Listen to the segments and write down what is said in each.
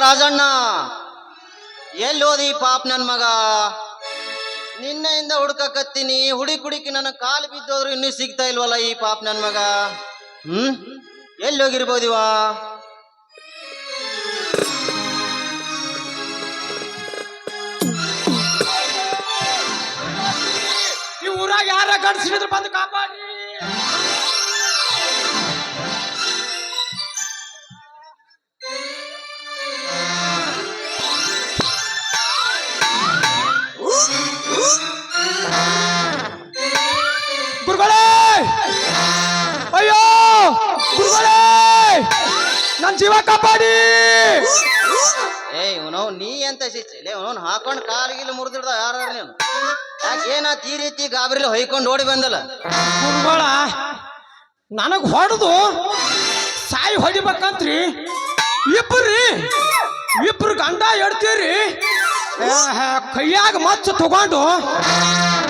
ರಾಜಣ್ಣ, ಎಲ್ಲಿ ಹೋದಿ ಪಾಪ್ ನನ್ ಮಗ? ನಿನ್ನೆಯಿಂದ ಹುಡುಕಕತ್ತೀನಿ ಹುಡುಕಿ ಹುಡುಕಿ ನನ್ನ ಕಾಲು ಬಿದ್ದೋದ್ರು ಇನ್ನೂ ಸಿಗ್ತಾ ಇಲ್ವಲ್ಲ ಈ ಪಾಪ್ ನನ್ ಮಗ? ಹ್ಮ್? ಎಲ್ಲಿ ಹೋಗಿರ್ಬೋದಿವ ಈ ಊರಾಗ ಯಾರ ಗಂಡಸಿದ್ರು ಬಂದು ಕಾಪಾಡಿ ನನ್ನ ಜೀವ ಕಾಪಾಡಿ! ಏ ಇವನವ್ ನೀ ಎಂತ ಶಿಕ್ಷೆ ಲೇ ಹಾಕೊಂಡು ಕಾಲಿಗಿಲ್ಲ ಮುರಿದಿಡ್ದ ಯಾರು ನೀನು? ಯಾಕೆ ಏನಾತ್ ಈ ರೀತಿ ಗಾಬರಿಲಿ ಹೊಯ್ಕೊಂಡು ಓಡಿ ಬಂದಲ್ಲ? ಗುರುಗಳ ನನಗ್ ಹೊಡೆದು ಸಾಯಿ ಹೊಡಿಬೇಕಂತ್ರಿ. ಇಬ್ಬರ್ರಿ ಇಬ್ರು ಗಂಡ ಎಡ್ತೀರಿ ಕೈಯಾಗ ಮಚ್ಚ ತಗೊಂಡು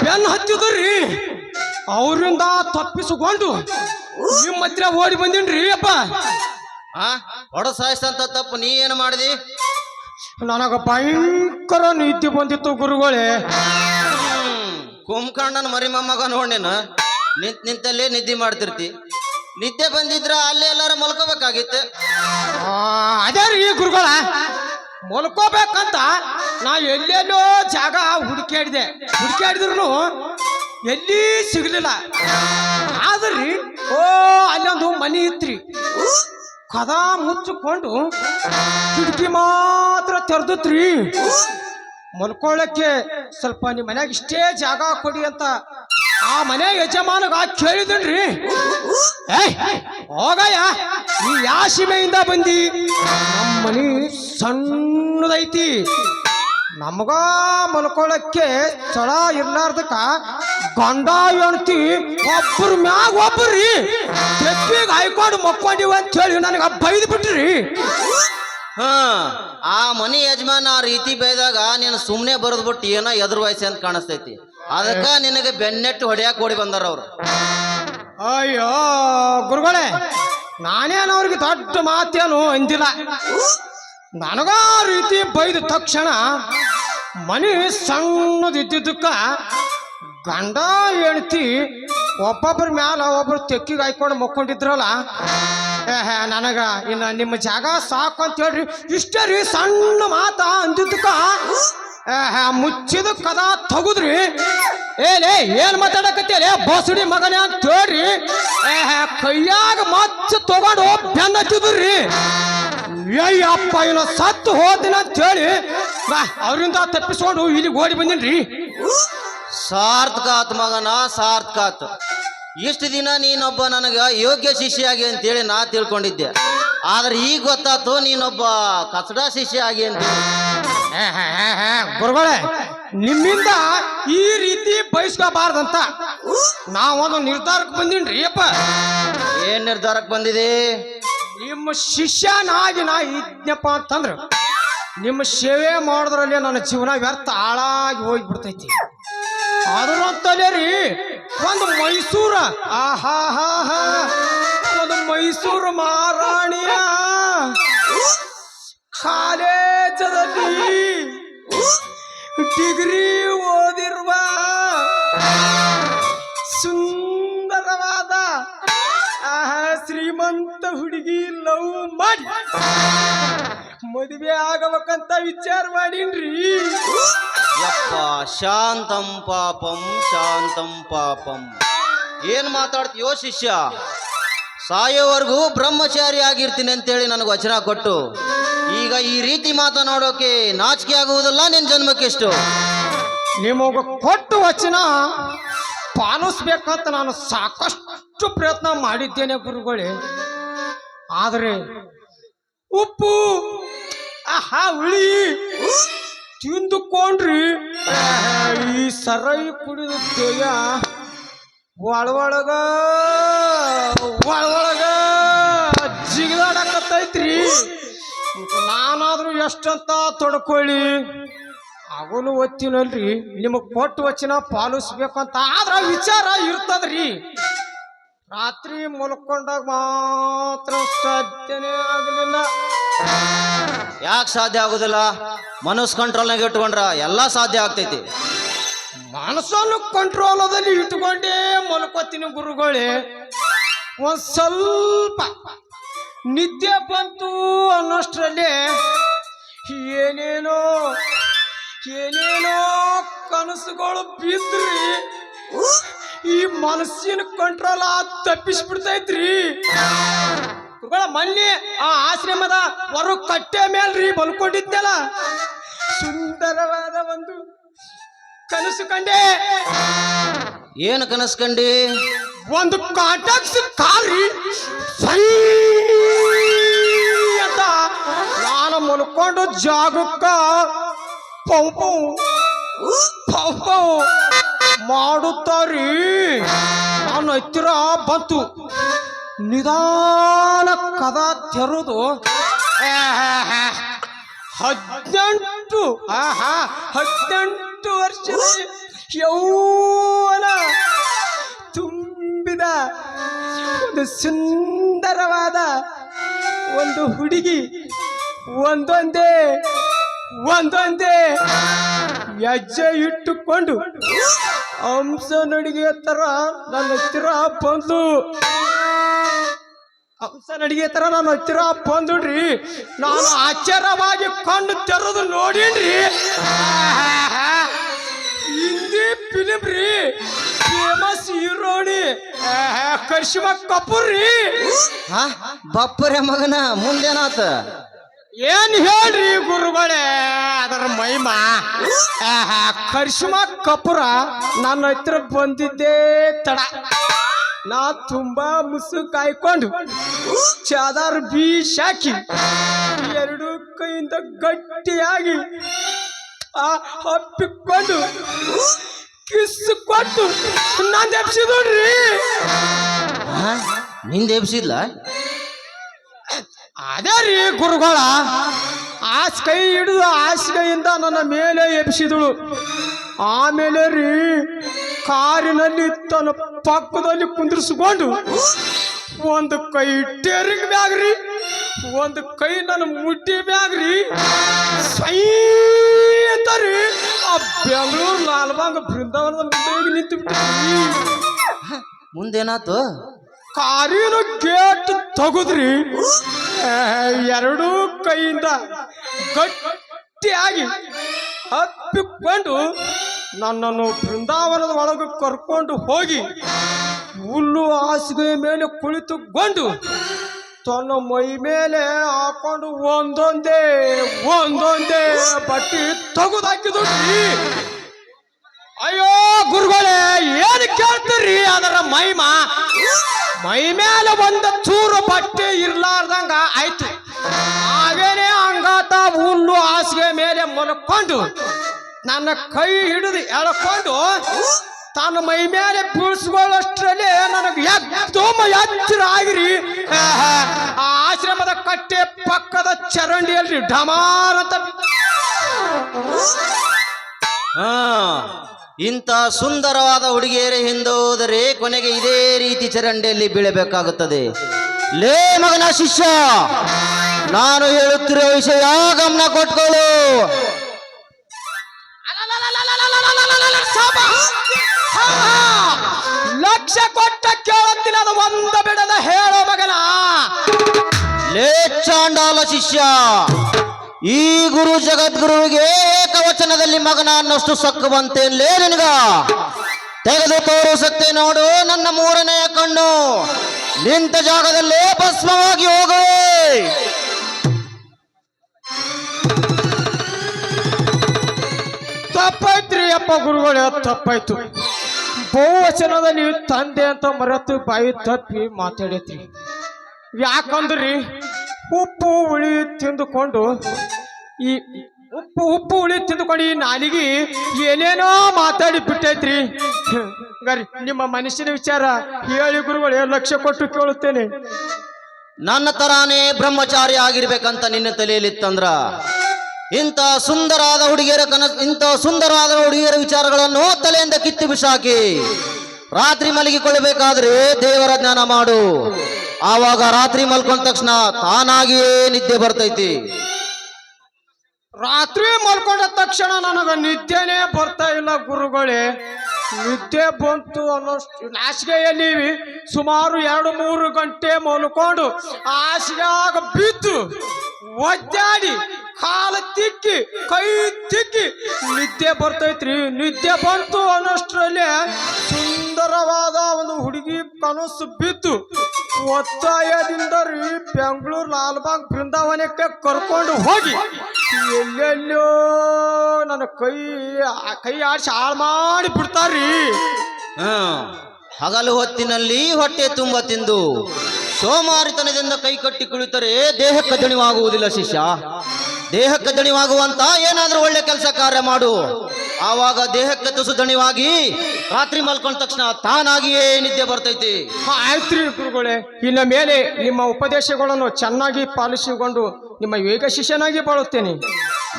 ಬೆನ್ನು ಹತ್ತಿದ್ರಿ. ಅವರಿಂದ ತಪ್ಪಿಸಿಕೊಂಡು ನಿಮ್ಮ ಹತ್ರ ಓಡಿ ಬಂದಿನ್ರಿ ಅಪ್ಪ. ಆ? ಹೊಡ ಸಾಯಿಸ್ತಂತ ತಪ್ಪು. ನೀ ಏನು ಮಾಡಿದಿ? ನನಗ ಭಯಂಕರ ನೀತಿ ಬಂದಿತ್ತು ಗುರುಗಳೇ. ಕುಂಭಕರ್ಣನ ಮರಿಮಮ್ಮಗ ಮರಿ ಮೊಮ್ಮಗ ನೋಡಿನ ನೀನು. ನಿಂತ್ ನಿಂತಲ್ಲೇ ನಿದ್ದೆ ಮಾಡ್ತಿರ್ತಿ. ನಿದ್ದೆ ಬಂದಿದ್ರ ಅಲ್ಲೇ ಎಲ್ಲಾರು ಮಲ್ಕೋಬೇಕಾಗಿತ್ತು. ಅದೇ ರೀ ಗುರುಗಳ. ಮಲ್ಕೋಬೇಕಂತ ನಾ ಎಲ್ಲೆಲ್ಲೋ ಜಾಗ ಹುಡುಕಾಡಿದೆ ಹುಡುಕಾಡಿದ್ರು ಎಲ್ಲಿ ಸಿಗ್ಲಿಲ್ಲ. ಆದ್ರಿ ಓ ಅಲ್ಲೊಂದು ಮನಿ ಇತ್ರಿ. ಕದ ಮುಚ್ಚಿಕೊಂಡು ಕಿಟಕಿ ಮಾತ್ರ ತೆರೆದತ್ರಿ. ಮಲ್ಕೊಳ್ಳಕ್ಕೆ ಸ್ವಲ್ಪ ನಿಮ್ಮ ಮನ್ಯಾಗ ಇಷ್ಟೇ ಜಾಗ ಕೊಡಿ ಅಂತ ಆ ಮನೆ ಯಜಮಾನಗ ಕೇಳಿದನ್ರಿ. ಹೋಗಯ್ಯ, ನೀ ಯಾ ಸೀಮೆಯಿಂದ ಬಂದಿ? ನಮ್ಮ ಮನೆ ಸಣ್ಣದೈತಿ. ನಮಗ ಮಲ್ಕೊಳ್ಳಕ್ಕೆ ಸ್ಥಳ ಇರ್ಲಾರ್ದಕ್ಕ ಗಂಡ ಹೆಣ್ತಿ ಒಬ್ಬರ ಮ್ಯಾಗ ಒಬ್ಬರ್ರಿ ತೆಪ್ಪಿಗೆ ಹಾಯ್ಕೊಂಡು ಮಕ್ಕೊಂಡಿವ ಅಂತ ಹೇಳಿ ನನಗೆ ಬೈದು ಬಿಟ್ರಿ. ಹಾ ಆ ಮನಿ ಯಜಮಾನ ಆ ರೀತಿ ಬೈದಾಗ ನೀನು ಸುಮ್ಮನೆ ಬರೆದು ಬಿಟ್ಟು ಏನೋ ಎದುರು ವಯಸ್ಸು ಅಂತ ಕಾಣಿಸ್ತೈತಿ. ಅದಕ್ಕ ನಿನಗೆ ಬೆನ್ನೆಟ್ಟು ಹೊಡ್ಯಾಕ್ ಓಡಿ ಬಂದಾರ ಅವ್ರು. ಅಯ್ಯೋ ಗುರುಗಳೇ ನಾನೇನು ಅವ್ರಿಗೆ ದೊಡ್ಡ ಮಾತೇನು ಅಂದಿಲ್ಲ. ನನಗ ರೀತಿ ಬೈದ ತಕ್ಷಣ ಮನಿ ಸಣ್ಣದಿದ್ದಕ್ಕ ಗಂಡ ಹೆಂಡ್ತಿ ಒಬ್ಬೊಬ್ಬರ ಮ್ಯಾಲ ಒಬ್ಬರು ತೆಕ್ಕಿಗೆ ಹಾಯ್ಕೊಂಡು ಮಕ್ಕೊಂಡಿದ್ರಲ್ಲ? ಏಹ್ ನನಗ ಇನ್ನ ನಿಮ್ಮ ಜಾಗ ಸಾಕು ಅಂತ ಹೇಳ್ರಿ. ಇಷ್ಟೇ ರೀ, ಸಣ್ಣ ಮಾತ ಅಂದಿದ್ದಕ್ಕ. ಏಹ್ ಮುಚ್ಚಿದ ಕದ ತಗುದ್ರಿ. ಏಲೇ ಏನ್ ಮಾತಾಡಕತ್ತೇಲೆ ಬಸುಡಿ ಮಗನೇ ಅಂತ ಹೇಳ್ರಿ. ಏಹ್ ಕೈಯಾಗ ಮಚ್ಚ ತಗೊಂಡು ಬೆನ್ನ ಹತ್ತಿದ್ರಿ ಅಯ್ಯಪ್ಪ ಇಲ್ಲ, ಸತ್ತು ಹೋದಿನ ಅಂತ ಹೇಳಿ ಅವರಿಂದ ತಪ್ಪಿಸ್ಕೊಂಡು ಇಲ್ಲಿಗೆ ಓಡಿ ಬಂದಿನ್ರಿ. ಸಾರ್ಥಕ ಆತ್ ಮಗನ ಸಾರ್ಥಕ ಆತ್ ಇಷ್ಟು ದಿನ ನೀನೊಬ್ಬ ನನಗೆ ಯೋಗ್ಯ ಶಿಷ್ಯ ಶಿಷ್ಯಾಗಿ ಅಂತೇಳಿ ನಾ ತಿಳ್ಕೊಂಡಿದ್ದೆ. ಆದ್ರೆ ಈಗ ಗೊತ್ತಾತು ನೀನೊಬ್ಬ ಕಸಡ ಶಿಷ್ಯ ಆಗಿ ಅಂತ ಗುರುಗಳೇ ನಿಮ್ಮಿಂದ ಈ ರೀತಿ ಬಯಸ್ಕೋಬಾರ್ದಂತ. ನಾವೊಂದು ನಿರ್ಧಾರಕ್ಕೆ ಬಂದಿನ್ರಿ ಅಪ್ಪ. ಏನ್ ನಿರ್ಧಾರಕ್ಕೆ ಬಂದಿದೆ? ನಿಮ್ಮ ಶಿಷ್ಯನಾಗಿ ನಾ ಇದ್ನಪ್ಪ ಅಂತಂದ್ರೆ. ನಿಮ್ಮ ಸೇವೆ ಮಾಡೋದ್ರಲ್ಲಿ ನನ್ನ ಜೀವನ ವ್ಯರ್ಥ ಹಾಳಾಗಿ ಹೋಗ್ಬಿಡ್ತೈತಿ. ಅದ್ರಂತಲೇ ರೀ ಒಂದು ಮೈಸೂರ. ಆಹಾ, ಹಾ ಹಾ. ಒಂದು ಮೈಸೂರು ಮಹಾರಾಣಿಯ. ಕಾಲೇಜದಲ್ಲಿ ಡಿಗ್ರಿ ಓದಿರುವ ಸುಂದರವಾದ ಶ್ರೀಮಂತ ಹುಡುಗಿ ಲವ್ ಮಾಡಿ. ಮದುವೆ ಆಗಬೇಕಂತ ವಿಚಾರ ಮಾಡೀನ್ರಿ. ಶಾಂತಂ ಪಾಪಂ ಶಾಂತಂ ಪಾಪಂ. ಏನ್ ಮಾತಾಡ್ತೀಯೋ ಶಿಷ್ಯ? ಸಾಯೋವರೆಗೂ ಬ್ರಹ್ಮಚಾರಿ ಆಗಿರ್ತೀನಿ ಅಂತೇಳಿ ನನಗೆ ವಚನ ಕೊಟ್ಟು, ಈಗ ಈ ರೀತಿ ಮಾತನಾಡೋಕೆ ನಾಚಿಕೆ ಆಗುವುದಿಲ್ಲ ನಿನ್ ಜನ್ಮಕ್ಕೆಷ್ಟು? ನಿಮಗೆ ಕೊಟ್ಟು ವಚನ ಪಾಲಿಸ್ಬೇಕಂತ ನಾನು ಸಾಕಷ್ಟು ಪ್ರಯತ್ನ ಮಾಡಿದ್ದೇನೆ ಗುರುಗಳೇ. ಆದರೆ ಉಪ್ಪು, ಆಹಾ, ಹುಳಿ ತಿಂದುಕೊಂಡ್ರಿ. ಈ ಸರೈ ಕುಡಿದ ತೇಯ ಒಳಗೊಳಗ ಒಳಗೊಳಗ ಜಿಗಿದಾಡಕತ್ತೈತ್ರಿ. ನಾನಾದ್ರೂ ಎಷ್ಟಂತ ತೊಡ್ಕೊಳ್ಳಿ. ಅವನು ಒತ್ತಿನಲ್ರಿ. ನಿಮಗೆ ಕೊಟ್ಟು ವಚನ ಪಾಲಿಸ್ಬೇಕಂತ ಆದ್ರ ವಿಚಾರ ಇರ್ತದ್ರಿ. ರಾತ್ರಿ ಮಲ್ಕೊಂಡಾಗ ಮಾತ್ರ ಸಾಧ್ಯನೇ ಆಗಲಿಲ್ಲ. ಯಾಕೆ ಸಾಧ್ಯ ಆಗುದಿಲ್ಲ? ಮನಸ್ಸು ಕಂಟ್ರೋಲ್ನಾಗ ಇಟ್ಕೊಂಡ್ರ ಎಲ್ಲ ಸಾಧ್ಯ ಆಗ್ತೈತಿ. ಮನಸ್ಸನ್ನು ಕಂಟ್ರೋಲದಲ್ಲಿ ಇಟ್ಕೊಂಡೇ ಮಲ್ಕೋತೀನಿ ಗುರುಗಳೇ. ಒಂದ್ ಸ್ವಲ್ಪ ನಿದ್ದೆ ಬಂತು ಅನ್ನೋಷ್ಟರಲ್ಲಿ ಏನೇನೋ ಏನೇನೋ ಕನಸುಗಳು ಬಿದ್ರಿ ಈ ಮನಸ್ಸಿನ ಕಂಟ್ರೋಲ್ ತಪ್ಪಿಸ್ಬಿಡ್ತೈತ್ರಿ. ಗುರುಗಳ ಮೊನ್ನೆ ಆ ಆಶ್ರಮದ ಹೊರ ಕಟ್ಟೆ ಮೇಲ್ರಿ ಬಲ್ಕೊಂಡಿದ್ದೆಲ್ಲ ಸುಂದರವಾದ ಒಂದು ಕನಸು ಕಂಡೆ. ಏನು ಕನಸ್ಕಂಡಿ ಒಂದು ಕಾಂಟ್ಯಾಕ್ಸ್ ಕಾಲ್ರಿ. ಸೈ ಅಂತ ನಾನು ಮಲ್ಕೊಂಡು ಜಾಗಕ್ಕ ಪೌ ಪೌ. ಪೌ ಪೌ. ಮಾಡುತ್ತಾರಿ. ನಾನು ಹತ್ತಿರ ಬಂತು. ನಿಧಾನ ಕದ ತೆರೆದು ಹದಿನೆಂಟು ಆಹಾ ಹದಿನೆಂಟು ವರ್ಷದ ಯೌವನ ತುಂಬಿದ ಒಂದು ಸುಂದರವಾದ ಒಂದು ಹುಡುಗಿ, ಒಂದೊಂದೇ ಒಂದೊಂದೇ ಹೆಜ್ಜೆ ಇಟ್ಟುಕೊಂಡು ಹಂಸ ನಡಿಗೆ ತರ ನನ್ನ ಹತ್ತಿರ ಬಂದು ಹಂಸ ನಡಿಗೆ ತರ ನಾನು ಹತ್ತಿರ ಬಂದುಡ್ರಿ ನಾನು ಆಶ್ಚರ್ಯವಾಗಿ ಕಣ್ಣು ತೆರೆದು ನೋಡೀನ್ರಿ. ಹಿಂದಿ ಫಿಲಿಮ್ ರೀ ಫೇಮಸ್ ಹೀರೋಣಿ. ಕರ್ಷಿಮಾ ಕಪೂರ್ ರೀ ಹಾ? ಬಪ್ಪರೆ ಮಗನ ಮುಂದೇನಾತ? ಏನ್ ಹೇಳ್ರಿ ಗುರುಗಳೇ ಅದರ ಮಹಿಮಾ. ಆಹಾ, ಕರ್ಷಿಮಾ ಕಪೂರ ನನ್ನ ಹತ್ರ ಬಂದಿದ್ದೇ ತಡ. ನಾ ತುಂಬಾ ಮುಸು ಕಾಯ್ಕೊಂಡು ಚಾದಾರ್ ಹಾಕಿ ಎರಡು ಕೈಯಿಂದ ಗಟ್ಟಿಯಾಗಿ ಆ ಹಪ್ಪಿಕೊಂಡು ಕಿಸ್ ಕೊಟ್ಟು ನಾನು ಎಪ್ಸಿದ್ರಿ ಹಾ ನಿಂದ ಎಬ್ಸಿದ್ಲ? ಅದೇ ರೀ ಗುರುಗಳ ಆಸ್ ಕೈ ಹಿಡಿದು ಹಾಸಿಗೆಯಿಂದ ನನ್ನ ಮೇಲೆ ಎಬ್ಸಿದಳು. ಆಮೇಲೆ ರೀ ಕಾರಿನಲ್ಲಿ ತನ್ನ ಪಕ್ಕದಲ್ಲಿ ಕುಂದಿರಿಸಿಕೊಂಡು ಒಂದು ಕೈ ಟೇರಿಂಗ್ ಬ್ಯಾಗ್ರಿ ಒಂದು ಕೈ ನನ್ನ ಮುಟ್ಟಿ ಬ್ಯಾಗ್ ರೀ ಸೈ ಅಂತ ರೀ ಆ ಬೆಂಗಳೂರು ಲಾಲ್ಬಾಗ್ ಬೃಂದಾವನದ ನಿಂತು ಬಿಟ್ಟಿರಿ ಮುಂದೇನಾತು? ಕಾರಿನ ಗೇಟ್ ತಗುದ್ರಿ ಎರಡೂ ಕೈಯಿಂದ ಗಟ್ಟಿಯಾಗಿ ಹಪ್ಪಿಕೊಂಡು ನನ್ನನ್ನು ಬೃಂದಾವನದ ಒಳಗೆ ಕರ್ಕೊಂಡು ಹೋಗಿ ಹುಲ್ಲು ಹಾಸಿಗೆ ಮೇಲೆ ಕುಳಿತುಕೊಂಡು ತನ್ನ ಮೈ ಮೇಲೆ ಹಾಕೊಂಡು ಒಂದೊಂದೇ ಒಂದೊಂದೇ ಬಟ್ಟಿ ತೆಗೆದಾಕಿದ್ರಿ ಅಯ್ಯೋ ಗುರುಗಳೇ, ಏನು ಕೇಳ್ತೀರಿ ಅದರ ಮೈಮ ಮೈ ಮೇಲೆ ಒಂದು ಚೂರು ಬಟ್ಟೆ ಇರ್ಲಾರ್ದಂಗ ಆಯ್ತು. ಹಾಗೇನೆ ಹಂಗಾತ ಹುಲ್ಲು ಹಾಸಿಗೆ ಮೇಲೆ ಮಲ್ಕೊಂಡು ನನ್ನ ಕೈ ಹಿಡಿದು ಎಳ್ಕೊಂಡು ತನ್ನ ಮೈ ಮೇಲೆ ಬೀಳ್ಸ್ಕೊಳ್ಳೋಷ್ಟ್ರಲ್ಲಿ ನನಗೆ ಎದ್ದೋಮ ಎಚ್ಚರ ಆಗಿರಿ. ಆಹಾ, ಆ ಆಶ್ರಮದ ಕಟ್ಟೆ ಪಕ್ಕದ ಚರಂಡಿಯಲ್ಲಿ ಢಮಾರ್ ಅಂತ. ಇಂಥ ಸುಂದರವಾದ ಹುಡುಗಿಯರ ಹಿಂದೋದರೆ ಕೊನೆಗೆ ಇದೇ ರೀತಿ ಚರಂಡಿಯಲ್ಲಿ ಬೀಳಬೇಕಾಗುತ್ತದೆ. ಲೇ ಮಗನ ಶಿಷ್ಯ ನಾನು ಹೇಳುತ್ತಿರುವ ವಿಷಯ ಗಮನ ಕೊಟ್ಕೊಳ್ಳು. ಲಕ್ಷ ಕೊಟ್ಟ ಕೇಳತ್ತಿನ ಅದು ಒಂದ ಬಿಡದ ಹೇಳೋ ಮಗನ ಲೇ ಚಾಂಡಾಲ ಶಿಷ್ಯ ಈ ಗುರು ಜಗದ್ಗುರುವಿಗೆ ಏಕವಚನದಲ್ಲಿ ಮಗನ ಅನ್ನಷ್ಟು ಸಕ್ಕುವಂತೆ ನಿನಗ ತೆಗೆದು ತೋರಿಸುತ್ತೆ ನೋಡು ನನ್ನ ಮೂರನೆಯ ಕಣ್ಣು ನಿಂತ ಜಾಗದಲ್ಲೇ ಭಸ್ಮವಾಗಿ ಹೋಗುವೆ ಗುರುಗಳೇ ತಪ್ಪಾಯ್ತು. ನೀವು ತಂದೆ ಅಂತ ಮರೆತು ಬಾಯಿ ತಪ್ಪಿ ಮಾತಾಡೈತಿ ಯಾಕಂದ್ರಿ? ಉಪ್ಪು ಹುಳಿ ತಿಂದುಕೊಂಡು ಈ ಉಪ್ಪು ಉಪ್ಪು ಹುಳಿ ತಿಂದುಕೊಂಡು ಈ ನಾಲಿಗೆ ಏನೇನೋ ಮಾತಾಡಿ ಬಿಟ್ಟೈತ್ರಿ. ಗರಿ, ನಿಮ್ಮ ಮನಸ್ಸಿನ ವಿಚಾರ ಹೇಳಿ ಗುರುಗಳು, ಲಕ್ಷ್ಯ ಕೊಟ್ಟು ಕೇಳುತ್ತೇನೆ. ನನ್ನ ತರಾನೇ ಬ್ರಹ್ಮಚಾರಿ ಆಗಿರ್ಬೇಕಂತ ನಿನ್ನ ತಲೆಯಲ್ಲಿತ್ತಂದ್ರ? ಇಂಥ ಸುಂದರಾದ ಹುಡುಗಿಯರ ಕನಸು, ಇಂಥ ಸುಂದರವಾದ ಹುಡುಗಿಯರ ವಿಚಾರಗಳನ್ನು ತಲೆಯಿಂದ ಕಿತ್ತು ಬಿಸಾಕಿ ರಾತ್ರಿ ಮಲಗಿಕೊಳ್ಳಬೇಕಾದ್ರೆ ದೇವರ ಜ್ಞಾನ ಮಾಡು. ಆವಾಗ ರಾತ್ರಿ ಮಲ್ಕೊಂಡ ತಕ್ಷಣ ತಾನಾಗಿಯೇ ನಿದ್ದೆ ಬರ್ತೈತಿ. ರಾತ್ರಿ ಮಲ್ಕೊಂಡ ತಕ್ಷಣ ನನಗ ನಿದ್ದೆನೇ ಬರ್ತಾ ಇಲ್ಲ ಗುರುಗಳೇ. ನಿದ್ದೆ ಬಂತು ಅನ್ನೋಷ್ಟು ನಾಸಿಗೆಯಲ್ಲಿ ಸುಮಾರು ಎರಡು ಮೂರು ಗಂಟೆ ಮಲ್ಕೊಂಡು ಹಾಸಿಗೆಯಾಗ ಬಿದ್ದು ಒದ್ದಾಡಿ, ಕಾಲ ತಿಕ್ಕಿ, ಕೈ ತಿಕ್ಕಿ, ನಿದ್ದೆ ಬರ್ತೈತ್ರಿ. ನಿದ್ದೆ ಬಂತು ಅನ್ನೋಷ್ಟರಲ್ಲಿ ಸುಂದರವಾದ ಒಂದು ಹುಡುಗಿ ಕನಸು ಬಿತ್ತು. ಒತ್ತಾಯದಿಂದ ರೀ ಬೆಂಗಳೂರು ಲಾಲ್ಬಾಗ್ ಬೃಂದಾವನಕ್ಕೆ ಕರ್ಕೊಂಡು ಹೋಗಿ. ಎಲ್ಲೆಲ್ಲೋ ನನ್ನ ಕೈ ಕೈ ಆಡಿಸಿ ಹಾಳು ಮಾಡಿ ಬಿಡ್ತಾರ್ರಿ. ಹಗಲು ಹೊತ್ತಿನಲ್ಲಿ ಹೊಟ್ಟೆ ತುಂಬ ತಿಂದು ಸೋಮಾರಿತನದಿಂದ ಕೈ ಕಟ್ಟಿ ಕುಳಿತರೆ ದೇಹಕ್ಕೆ ದಣಿವಾಗುವುದಿಲ್ಲ ಶಿಷ್ಯ. ದೇಹಕ್ಕೆ ದಣಿವಾಗುವಂತ ಏನಾದ್ರೂ ಒಳ್ಳೆ ಕೆಲಸ ಕಾರ್ಯ ಮಾಡು. ಆವಾಗ ದೇಹಕ್ಕೆ ತುಸು ದಣಿವಾಗಿ ರಾತ್ರಿ ಮಲ್ಕೊಂಡ ತಕ್ಷಣ ತಾನಾಗಿಯೇ ನಿದ್ದೆ ಬರ್ತೈತಿ. ಆಯ್ತ್ರಿ ಗುರುಗಳೇ. ಇನ್ನ ಮೇಲೆ ನಿಮ್ಮ ಉಪದೇಶಗಳನ್ನು ಚೆನ್ನಾಗಿ ಪಾಲಿಸಿಕೊಂಡು ನಿಮ್ಮ ಯೋಗ ಶಿಷ್ಯನಾಗಿ ಬಾಳುತ್ತೇನೆ.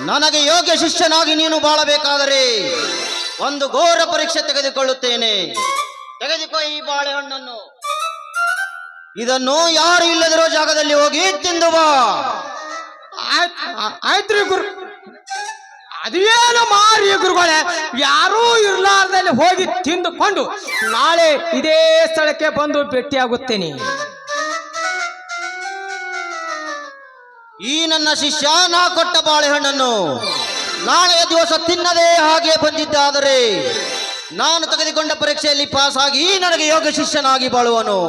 ನನಗೆ ಯೋಗ್ಯ ಶಿಷ್ಯನಾಗಿ ನೀನು ಬಾಳಬೇಕಾದರೆ ಒಂದು ಘೋರ ಪರೀಕ್ಷೆ ತೆಗೆದುಕೊಳ್ಳುತ್ತೇನೆ. ತೆಗೆದುಕೋ ಈ ಬಾಳೆಹಣ್ಣನ್ನು. ಇದನ್ನು ಯಾರು ಇಲ್ಲದಿರೋ ಜಾಗದಲ್ಲಿ ಹೋಗಿ ತಿಂದು ಬಾ. ಆಯ್ತ್ ಆಯ್ತ್ರಿ ಗುರು. ಅದೇನು ಮಾರಿ ಗುರುಗಳೇ ಯಾರೂ ಇರ್ಲಾರ್ದಲ್ಲಿ ಹೋಗಿ ತಿಂದುಕೊಂಡು ನಾಳೆ ಇದೇ ಸ್ಥಳಕ್ಕೆ ಬಂದು ಭೇಟಿಯಾಗುತ್ತೇನೆ. ಈ ನನ್ನ ಶಿಷ್ಯ ನಾ ಕೊಟ್ಟ ಬಾಳೆಹಣ್ಣನ್ನು ನಾಳೆಯ ದಿವಸ ತಿನ್ನದೇ ಹಾಗೆ ಬಂದಿದ್ದಾದರೆ ನಾನು ತೆಗೆದುಕೊಂಡ ಪರೀಕ್ಷೆಯಲ್ಲಿ ಪಾಸ್ ಆಗಿ ನನಗೆ ಯೋಗ ಶಿಷ್ಯನಾಗಿ ಬಾಳುವನು.